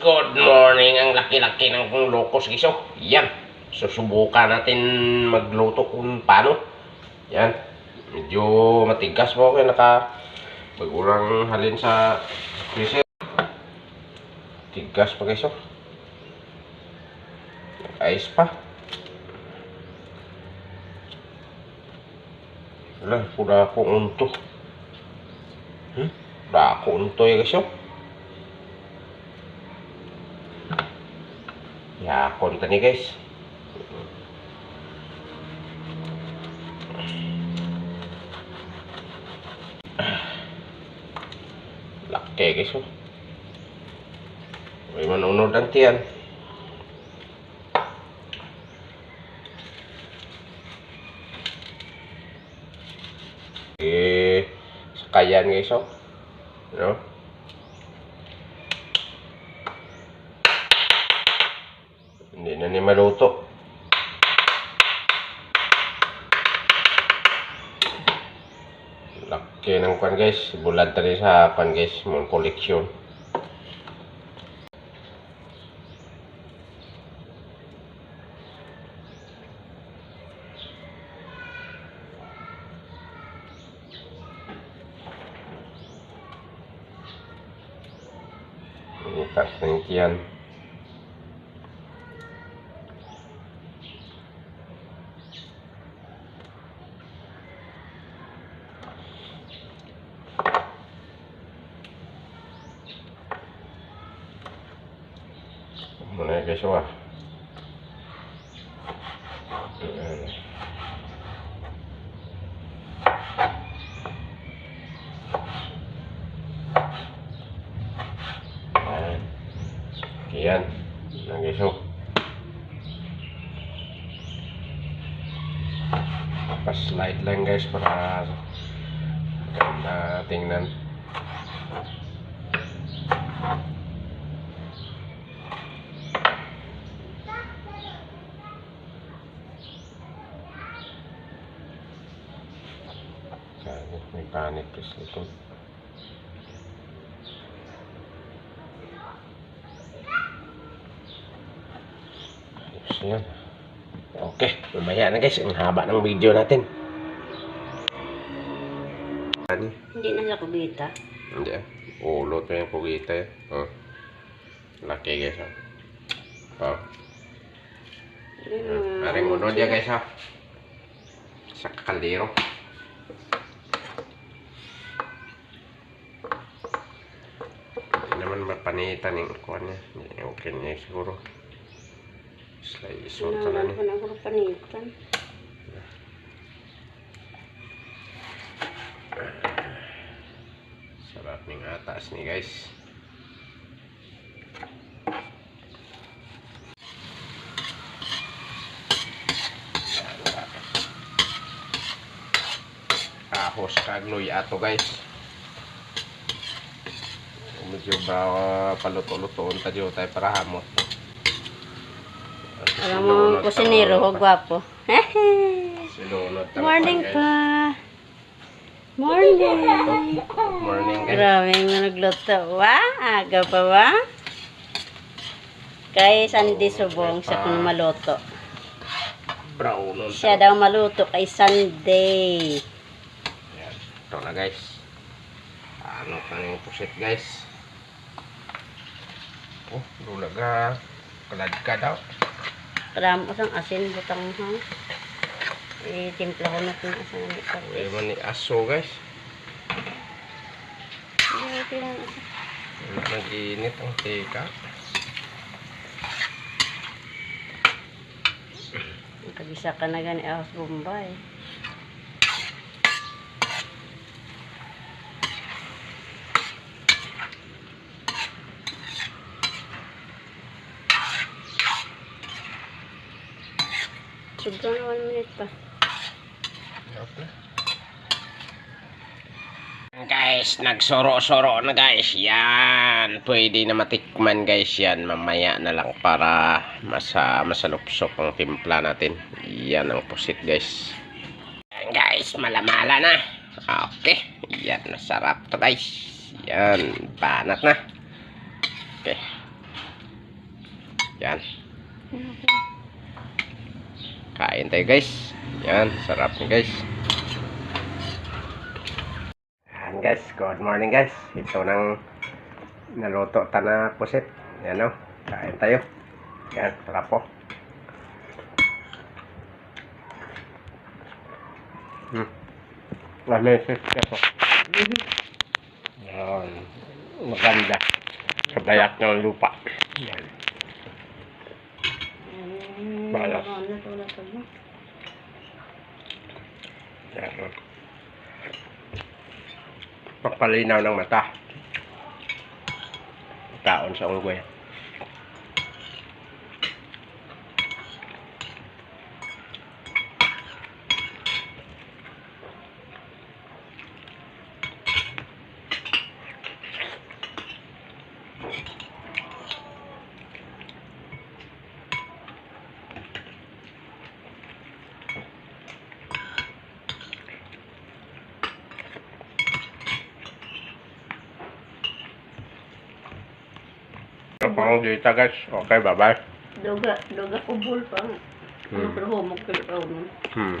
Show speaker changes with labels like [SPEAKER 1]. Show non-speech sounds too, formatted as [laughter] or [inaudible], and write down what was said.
[SPEAKER 1] good morning. Ang laki-laki ng locos guys. Oh. Yan. Susubukan natin magluto kung paano. Yan. Medyo matigas mo kaya naka bagurang halin sa freezer. Tigas pa guys. Oh. Ice pa. Wala, kuda ako unto. Hmm? Kuda ako unto ya guys. Oh. Yakon ta ni guys. Laki guys oh. May manunod ang tiyan. Eh, sakayan guys oh. No? Hindi na ni maluto. Laki ng kwan guys. Bulad tali sa kwan guys. Mong koleksyon. Itas ng Muna guys ah. Ayan. Ayan. Ayan. Ayan guys oh. Pa-slide lang guys para ganda tingnan. May panic kasi ito. Ayos yan. Okay, mamaya na guys. Ang haba ng video natin. Ano?
[SPEAKER 2] Hindi na sa kubita.
[SPEAKER 1] Hindi ah. Ulot pa yung pugita eh. Oh. Laki guys ah. Oh.
[SPEAKER 2] Hmm.
[SPEAKER 1] Maring unod ya guys ha. Sa kaldero. Hindi naman mapanitan yung kuha niya. Hindi, Okay niya siguro. Slice salt na niya.
[SPEAKER 2] ko na panitan.
[SPEAKER 1] Sarap ng atas ni guys. Ahos kagloy ato guys. Medyo ba paluto-lutoon tayo tayo para hamot.
[SPEAKER 2] Alam mo, kusinero gwapo. [laughs] Morning pa. Morning.
[SPEAKER 1] Morning guys.
[SPEAKER 2] Grabe nga nagluto. Wa, aga pa wa? Kay Sandy Subong sa kung maluto.
[SPEAKER 1] Brown
[SPEAKER 2] Siya daw maluto kay Sunday.
[SPEAKER 1] Ito na guys. Ano pa yung pusit guys. Oh, lulaga. Kalad ka daw.
[SPEAKER 2] Usang asin butang ha. I-timpla ko natin ang asin ng
[SPEAKER 1] May man ni aso guys. Wala nag-init ang teka.
[SPEAKER 2] Kabisa ka na gani ahos Bombay. Sobrang na 1 minute pa.
[SPEAKER 1] Guys, nagsoro-soro na guys. Yan. Pwede na matikman guys yan. Mamaya na lang para masa masalupsok ang timpla natin. Yan ang pusit guys. Yan guys, malamala na. Okay. Yan, masarap to guys. Yan, banat na. Okay. Yan. Kain tayo guys. Yan, sarap ni guys. Yan guys, good morning guys. Ito nang naluto ta na pusit. Yan o, kain tayo. Yan, sarap po. Hmm. Lamesis po. Yan. Maganda. Sa bayat ng lupa. Yan. Yan. Pagpalinaw ng mata. Taon sa unggoy. Kapag dito guys. Okay, bye-bye.
[SPEAKER 2] Duga, duga ubol pa. Ano
[SPEAKER 1] Hmm.
[SPEAKER 2] pero humok kilo pa uno.
[SPEAKER 1] Hmm.